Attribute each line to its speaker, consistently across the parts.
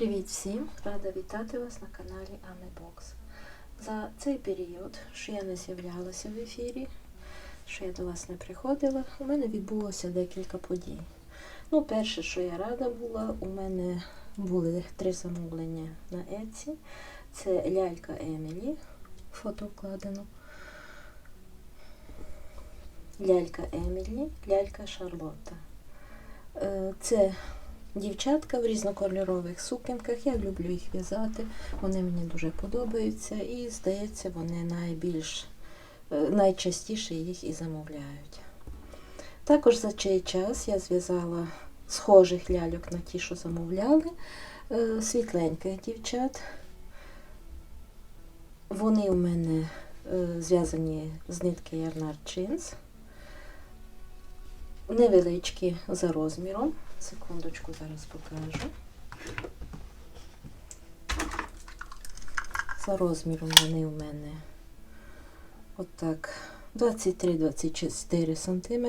Speaker 1: Привіт всім! Рада вітати вас на каналі Амебокс. За цей період, що я не з'являлася в ефірі, що я до вас не приходила, у мене відбулося декілька подій. Ну, перше, що я рада була, у мене були три замовлення на Etsy. Це лялька Емілі, фото вкладено. Лялька Емілі, лялька Шарлотта. Е, Це дівчатка в різнокольорових сукенках. Я люблю їх в'язати. Вони мені дуже подобаються і, здається, вони найбільш е, найчастіше їх і замовляють. Також за цей час я зв'язала схожих ляльок на ті, що замовляли, е, світленьких дівчат. Вони у мене е, зв'язані з нитки Ярнар Jeans. Невеличкі за розміром. Секундочку, зараз покажу. За розміром вони у мене отак 23-24 см.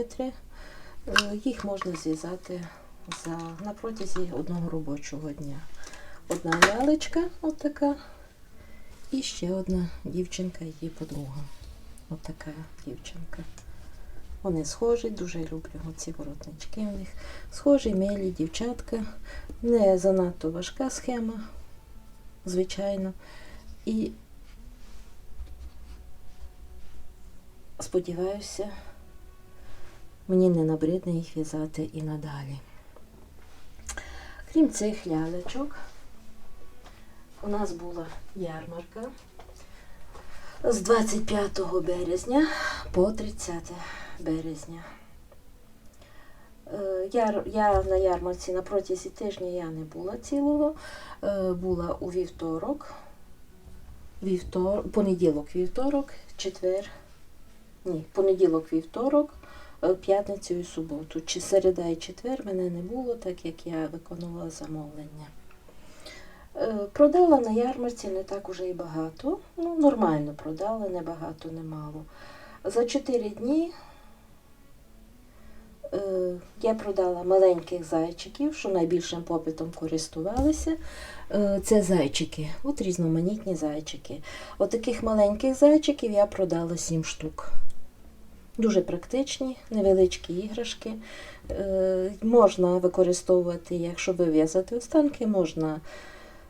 Speaker 1: Їх можна зв'язати за, на протязі одного робочого дня. Одна лялечка, отака, і ще одна дівчинка, її подруга. Отака дівчинка. Вони схожі, дуже люблю ці воротнички у них. Схожі, милі дівчатка. Не занадто важка схема, звичайно. І сподіваюся, мені не набридне їх в'язати і надалі. Крім цих лялечок, у нас була ярмарка з 25 березня по 30 березня. Е, Я, я на ярмарці на протязі тижня я не була цілого. Е, Була у вівторок, вівтор, понеділок, вівторок, четвер, ні, понеділок, вівторок, е, п'ятницю і суботу. Чи середа і четвер мене не було, так як я виконувала замовлення. Продала на ярмарці не так уже і багато. Ну, нормально продала, не багато, не мало. За 4 дні я продала маленьких зайчиків, що найбільшим попитом користувалися. Е, Це зайчики, от різноманітні зайчики. От таких маленьких зайчиків я продала 7 штук. Дуже практичні, невеличкі іграшки. Е, Можна використовувати, якщо вив'язати останки, можна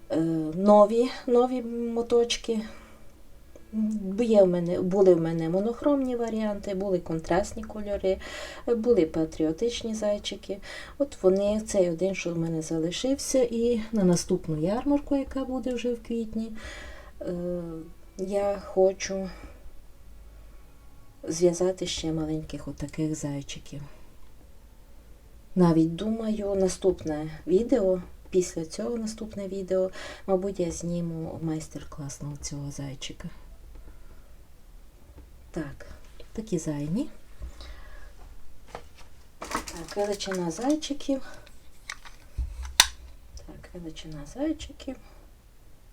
Speaker 1: е, нові, нові моточки. Є в мене, були в мене монохромні варіанти, були контрастні кольори, були патріотичні зайчики. От вони, цей один, що в мене залишився, і на наступну ярмарку, яка буде вже в квітні, е, я хочу зв'язати ще маленьких отаких зайчиків. Навіть думаю, наступне відео, після цього наступне відео, мабуть, я зніму майстер-клас на цього зайчика. Так, такі зайні. Так, величина зайчиків. Так, величина зайчиків.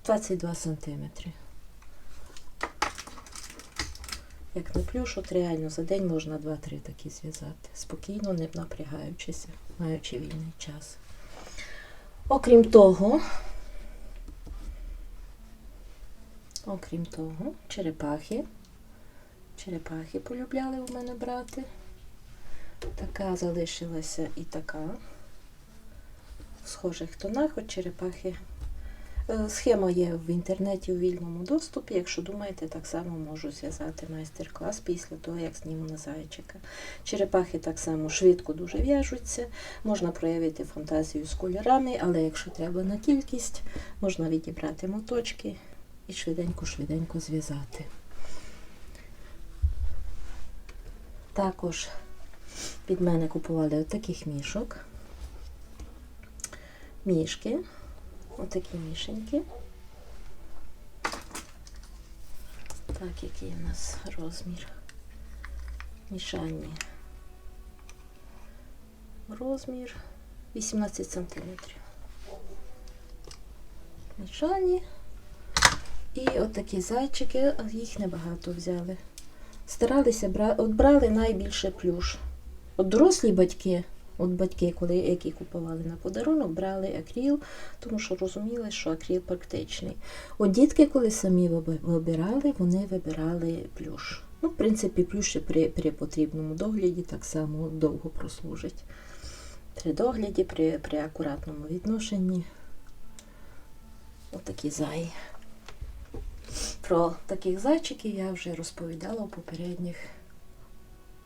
Speaker 1: 22 сантиметри. Як на плюш, от реально за день можна 2-3 такі зв'язати. Спокійно, не напрягаючися, маючи вільний час. Окрім того, окрім того, черепахи. Черепахи полюбляли у мене брати. Така залишилася і така. В схожих тонах от черепахи. Е, Схема є в інтернеті у вільному доступі. Якщо думаєте, так само можу зв'язати майстер-клас після того, як зніму на зайчика. Черепахи так само швидко дуже в'яжуться, можна проявити фантазію з кольорами, але якщо треба на кількість, можна відібрати моточки і швиденько-швиденько зв'язати. Також під мене купували отаких мішок. Мішки. Отакі мішеньки. Так, який у нас розмір. Мішальні. Розмір 18 сантиметрів. Мішальні. І отакі зайчики, їх небагато взяли. Старалися от брали найбільше плюш. От дорослі батьки От батьки, коли які купували на подарунок, брали акріл, тому що розуміли, що акріл практичний. От дітки, коли самі вибирали, вони вибирали плюш. Ну, в принципі, плюш і при, при потрібному догляді так само довго прослужить. При догляді, при, при акуратному відношенні. Отакі зайї. Про таких зайчиків я вже розповідала у попередніх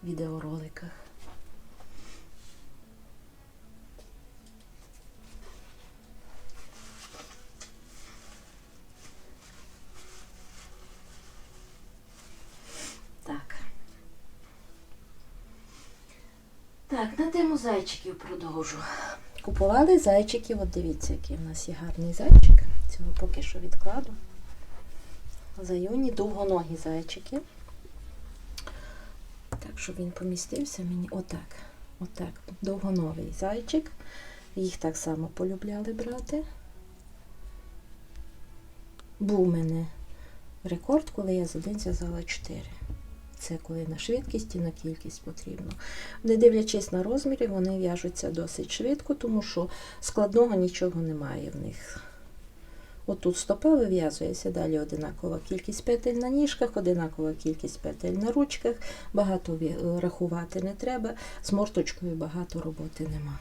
Speaker 1: відеороликах. Так. На тему зайчиків продовжу. Купували зайчиків, от дивіться, який в нас є гарний зайчик. Цього поки що відкладу. Заюні довгоногі зайчики. Так, щоб він помістився мені отак. Отак. Довгоновий зайчик. Їх так само полюбляли брати. Був у мене рекорд, коли я за день зв'язала 4. Це коли на швидкість і на кількість потрібно. Не дивлячись на розміри, вони в'яжуться досить швидко, тому що складного нічого немає в них. Отут стопа вив'язується, далі одинакова кількість петель на ніжках, одинакова кількість петель на ручках. Багато рахувати не треба. З морточкою багато роботи нема.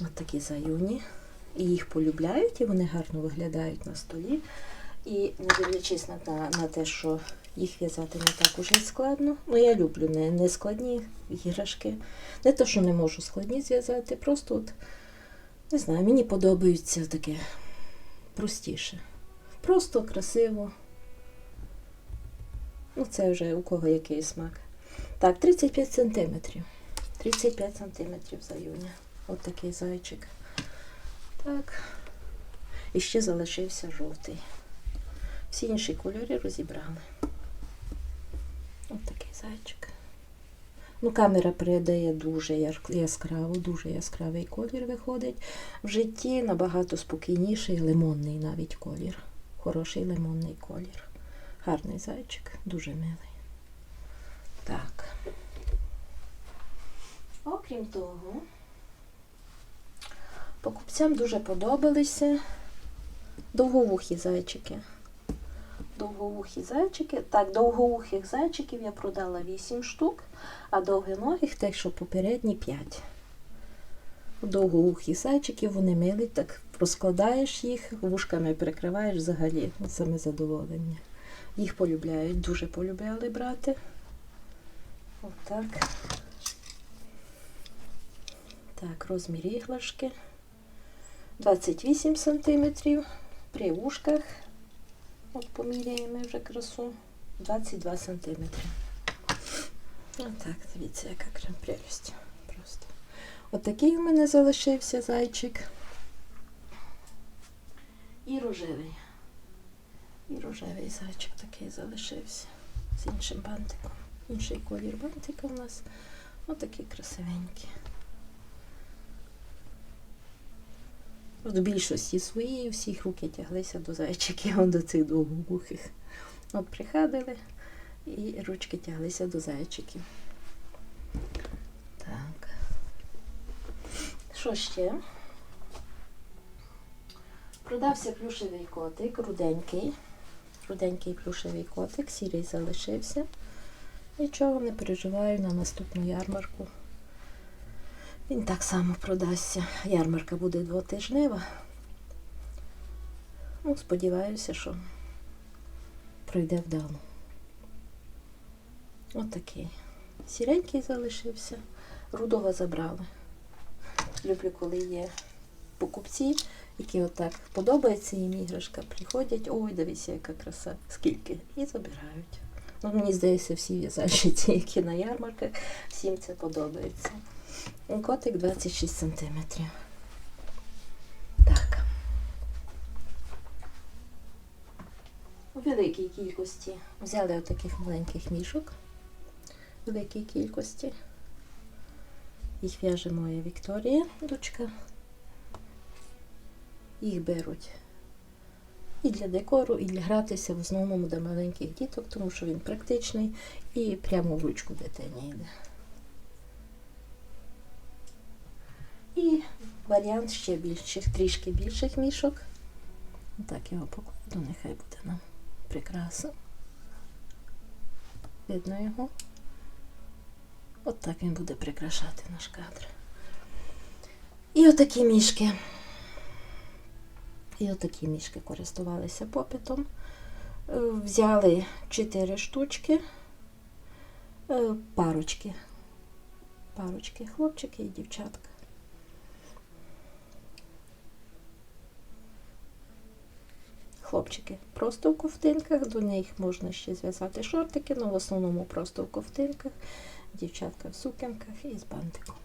Speaker 1: От такі заюні. І їх полюбляють, і вони гарно виглядають на столі. І не дивлячись на, на, на те, що їх в'язати не так уже складно. Ну, я люблю не, не складні іграшки. Не то, що не можу складні зв'язати, просто от, не знаю, мені подобається таке простіше. Просто красиво. Ну, це вже у кого який смак. Так, 35 сантиметрів. 35 сантиметрів заюня. От такий зайчик. Так. І ще залишився жовтий. Всі інші кольори розібрали. От такий зайчик. Ну, камера передає дуже яскраво, дуже яскравий колір виходить. В житті набагато спокійніший, лимонний навіть колір. Хороший лимонний колір. Гарний зайчик, дуже милий. Так. Окрім того, покупцям дуже подобалися довговухі зайчики. Довговухі зайчики. Так, довгоухих зайчиків я продала 8 штук, а довгоногих, те, що попередні 5. Довгоухі зайчики, вони милі, так розкладаєш їх, вушками прикриваєш взагалі. Саме задоволення. Їх полюбляють, дуже полюбляли брати. Отак. Так, розмір іграшки. 28 сантиметрів при вушках. От поміряємо вже красу. 22 сантиметри. Отак, дивіться, яка крем прелість. Просто. Отакий у мене залишився зайчик. І рожевий. І рожевий зайчик такий залишився. З іншим бантиком. Інший колір бантика у нас. Отакий красивенький. В більшості своїй всіх руки тяглися до зайчиків, до цих довгоухих. От приходили і ручки тяглися до зайчиків. Так. Що ще? Продався плюшевий котик, руденький. Руденький плюшевий котик, сірий залишився. Нічого не переживаю на наступну ярмарку. Він так само продасться. Ярмарка буде двотижнева. Ну, сподіваюся, що пройде вдало. Отакий. Сіренький залишився, рудого забрали. Люблю, коли є покупці, які отак подобається їм іграшка, приходять, ой, дивіться, яка краса, скільки, і забирають. Ну, мені здається, всі в'язальщиці, які на ярмарках, всім це подобається. Котик 26 сантиметрів. Так. У великій кількості взяли отаких маленьких мішок. В великій кількості. Їх в'яже моя Вікторія, дочка. Їх беруть і для декору, і для гратися в основному до маленьких діток, тому що він практичний і прямо в ручку дитині йде. Варіант ще більших, трішки більших мішок. Так його покладу, нехай буде нам прикраса. Видно його. От так він буде прикрашати наш кадр. І отакі мішки. І отакі мішки користувалися попитом. Е, Взяли 4 штучки, е, парочки. Парочки, хлопчики і дівчатка. Хлопчики просто в ковтинках, до них можна ще зв'язати шортики, але в основному просто в ковтинках, дівчатка в сукенках і з бантиком.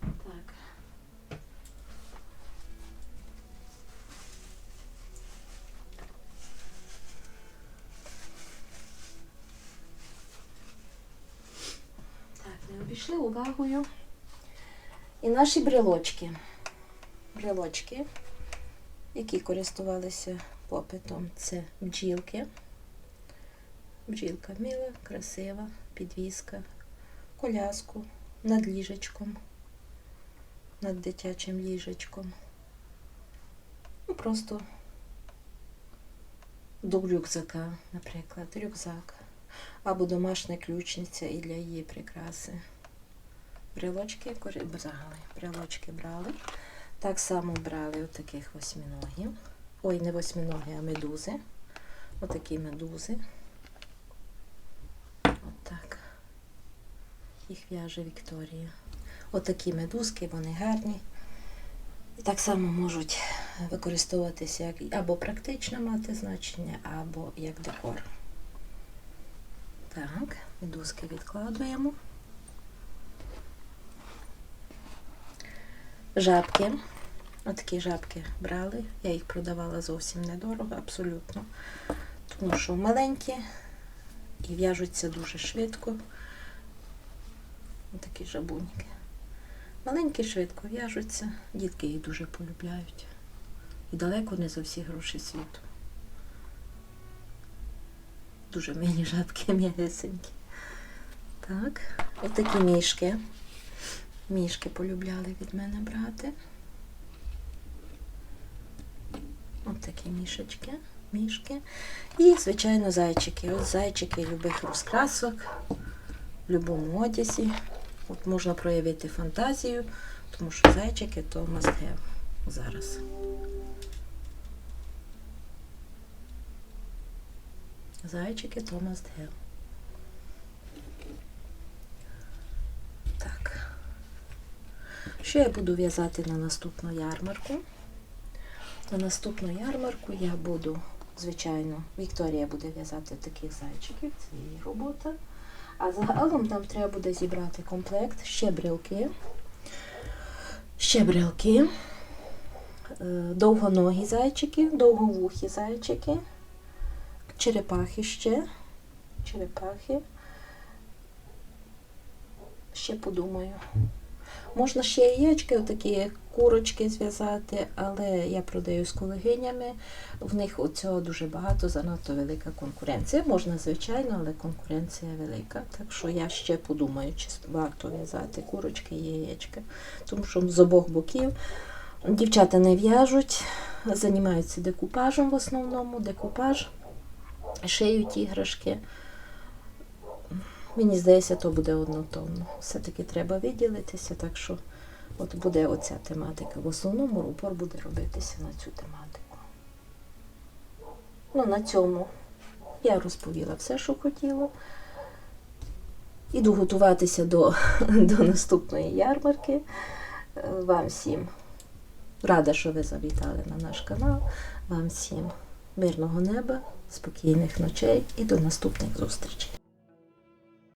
Speaker 1: Так. Так, не обійшли увагою. І наші брелочки. Брелочки, які користувалися попитом, це бджілки. Бджілка мила, красива, підвіска, коляску над ліжечком, над дитячим ліжечком. Ну, просто до рюкзака, наприклад, рюкзак. Або домашня ключниця і для її прикраси. Брелочки брали. Брелочки брали. Так само брали отаких восьминогів. Ой, не восьминоги, а медузи. Отакі медузи. Отак. Їх в'яже Вікторія. Отакі медузки, вони гарні. І так само можуть використовуватися як або практично мати значення, або як декор. Так, медузки відкладуємо. Жабки. Отакі жабки брали. Я їх продавала зовсім недорого, абсолютно. Тому що маленькі і в'яжуться дуже швидко. Отакі жабуньки. Маленькі швидко в'яжуться, дітки їх дуже полюбляють. І далеко не за всі гроші світу. Дуже милі жабки м'ягесенькі. Так, отакі мішки. Мішки полюбляли від мене брати. От такі мішечки, мішки. І, звичайно, зайчики. Ось зайчики любих розкрасок в будь-якому одязі. От можна проявити фантазію, тому що зайчики то have зараз. Зайчики то must have. Так. Що я буду в'язати на наступну ярмарку? На наступну ярмарку я буду, звичайно, Вікторія буде в'язати таких зайчиків, це її робота. А загалом нам треба буде зібрати комплект, ще брелки, е, довгоногі зайчики, довговухі зайчики, черепахи ще, черепахи. Ще подумаю. Можна ще яєчки, такі курочки зв'язати, але я продаю з колегинями. В них оцього дуже багато, занадто велика конкуренція. Можна, звичайно, але конкуренція велика. Так що я ще подумаю, чи варто в'язати курочки і яєчка. Тому що з обох боків дівчата не в'яжуть, займаються декупажем в основному, декупаж, шиють іграшки. Мені здається, то буде однотонно. Все-таки треба виділитися, так що от буде оця тематика. В основному упор буде робитися на цю тематику. Ну, на цьому я розповіла все, що хотіла. Іду готуватися до, до наступної ярмарки. Вам всім рада, що ви завітали на наш канал. Вам всім мирного неба, спокійних ночей і до наступних зустрічей.